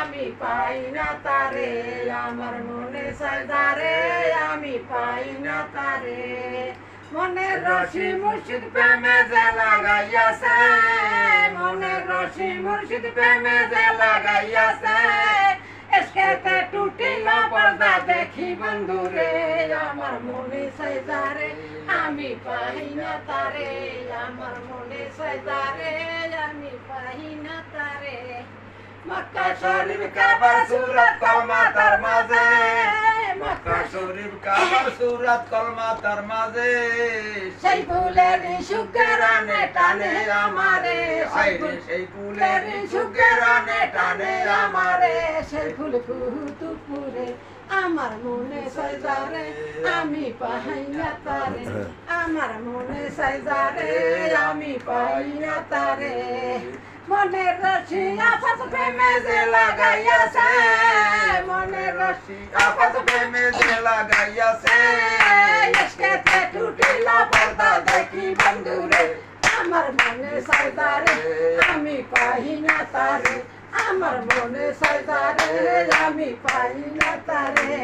আমি পাই না তারে, আমার মনে সাইদারে আমি পাই না তারে। মনে রশি মুর্শিদ প্রেমে যে লাগাইয়াছে, মনে রশি মুর্শিদ প্রেমে যে লাগাইয়াছে। এসকেতে টুটিল পর্দা দেখি বন্ধুরে, আমার মনে সাইদারে আমি পাই না তারে, আমার মনে তারে মক্কা শরীফ কাবার সুরত কলমা তার মাঝে। মক্কা শরীফ কাবার সুরাত কলমা তার মাঝে। সেই ফুলের সুগরানে টানে আমারে। সেই ফুল সেই ফুলের সুগরানে টানে আমারে। সেই ফুল কুতুপুরে আমার মনে সাইজারে আমি পাই না তারে। আমার মনে সাইজারে আমি পাই না তারে। মনের রশি আফাস প্রেমে যে লাগাইয়াছে। মনের রশি আপাত প্রেমে যে লাগাইয়াছে। ইশকেতে টুটিল পর্দা দেখি বন্ধুরে। আমার মনে সাইদারে আমি পাই না তারে। আমার মনে সাইদারে আমি পাই না তারে।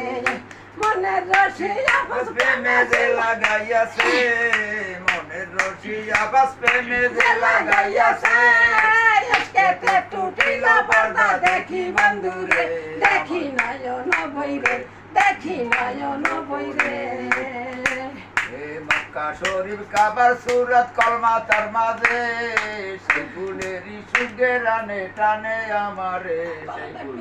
মনের রশি আফাস প্রেমে যে লাগাইয়াছে। মনের রশি আবাস প্রেমে যে লাগাইয়াছে। দেখি বন্ধুরে দেখি নয়ন ভৈরে দেখি নয়ন এ মক্কা শরীফ কাবার সুরত কলমা তার মাঝে সেই ফুলেরই সুগে রানে টানে আমারে সেই ফুল